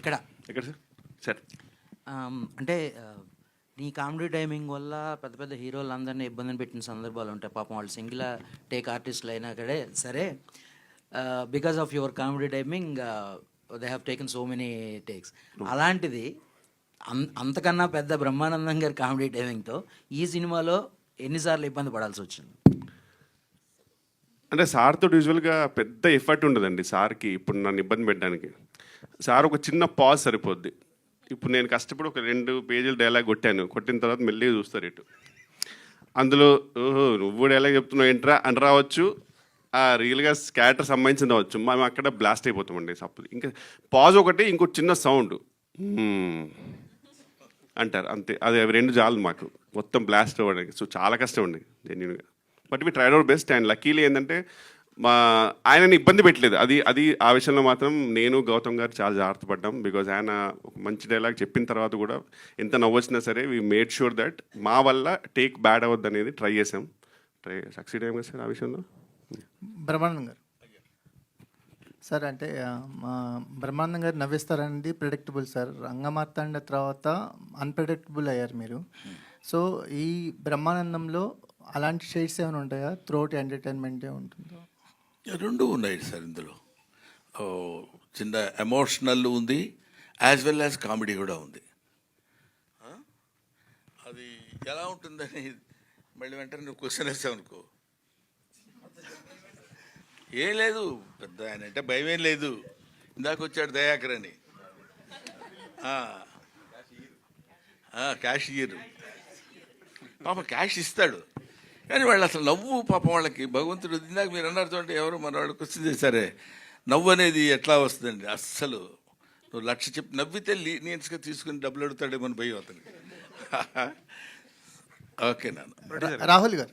ఇక్కడ. ఎక్కడ sir sir అంటే నీ కామెడీ టైమింగ్ వల్ల పెద్ద పెద్ద హీరోలు అందరినీ ఇబ్బందిని పెట్టిన సందర్భాలు ఉంటాయి. పాపం వాళ్ళు సింగిల్ టేక్ ఆర్టిస్టులు అయినా కడే సరే because of your comedy timing they have taken so many takes అలాంటిది అంతకన్నా పెద్ద బ్రహ్మానందం గారి కామెడీ టైమింగ్తో ఈ సినిమాలో ఎన్నిసార్లు ఇబ్బంది పడాల్సి వచ్చింది? అంటే సార్తో యూజువల్గా పెద్ద ఎఫర్ట్ ఉండదండి సార్కి ఇప్పుడు నన్ను ఇబ్బంది పెట్టడానికి. సార్ ఒక చిన్న పాజ్ సరిపోద్ది. ఇప్పుడు నేను కష్టపడి ఒక రెండు పేజీలు డైలాగ్ కొట్టాను. కొట్టిన తర్వాత మెల్లిగా చూస్తారు ఇటు. అందులో ఓహో నువ్వు డైలాగ్ చెప్తున్నావు ఏంట్రా? అని రావచ్చు. ఆ రియల్గా క్యారెక్టర్ సంబంధించింది రావచ్చు మేము అక్కడ బ్లాస్ట్ అయిపోతామండి సప్పుడు ఇంకా పాజ్ ఒకటి ఇంకో చిన్న సౌండ్ అంటారు. అంతే. అది అవి రెండు చాలు మాకు. మొత్తం బ్లాస్ట్ అవ్వడానికి. సో చాలా కష్టం అండి జెన్యున్గా but me tried our best and luckily ఏంటంటే మా ఆయనని ఇబ్బంది పెట్టలేదు. అది అది ఆ విషయంలో మాత్రం నేను గౌతమ్ గారు చాలా జాగ్రత్త పడ్డాం. బికాజ్ ఆయన ఒక మంచి డైలాగ్ చెప్పిన తర్వాత కూడా ఎంత నవ్వొచ్చినా సరే వీ మేడ్ షూర్ దట్ మా వల్ల టేక్ బ్యాడ్ అవ్వద్దు అనేది ట్రై చేసాం ట్రై సక్సీడ్ అయ్యాం కదా సార్ ఆ విషయంలో? బ్రహ్మానందం గారు. సార్ అంటే మా బ్రహ్మానందం గారు నవ్విస్తారనేది ప్రిడిక్టబుల్ సార్. రంగమార్తాండ తర్వాత అన్ప్రిడిక్టబుల్ అయ్యారు మీరు. సో ఈ బ్రహ్మానందంలో అలాంటి షేడ్స్ ఏమైనా ఉంటాయా? త్రోట్ ఎంటర్టైన్మెంటే ఉంటుందో. రెండు ఉన్నాయి సార్ ఇందులో. ఓ, చిన్న ఎమోషనల్ ఉంది యాజ్ వెల్ యాజ్ కామెడీ కూడా ఉంది. అది ఎలా ఉంటుందని మళ్ళీ వెంటనే నువ్వు క్వశ్చన్ వేసావు అనుకో. ఏం లేదు పెద్ద ఆయన అంటే భయం ఏం లేదు. ఇందాక వచ్చాడు దయాకర్ అని. క్యాష్ ఇయర్ పాప క్యాష్ ఇస్తాడు. కానీ వాళ్ళు అసలు నవ్వు పాపం వాళ్ళకి. భగవంతుడు ఇందాక మీరు అన్నారు చూడండి ఎవరు మన వాళ్ళు క్వశ్చన్ చేశారే నవ్వు అనేది ఎట్లా వస్తుందండి? అస్సలు నువ్వు లక్ష చెప్పి నవ్వితే లీనియన్స్గా తీసుకుని డబ్బులు అడుగుతాడేమని భయం అతనికి. ఓకే నాన్న. రాహుల్ గారు.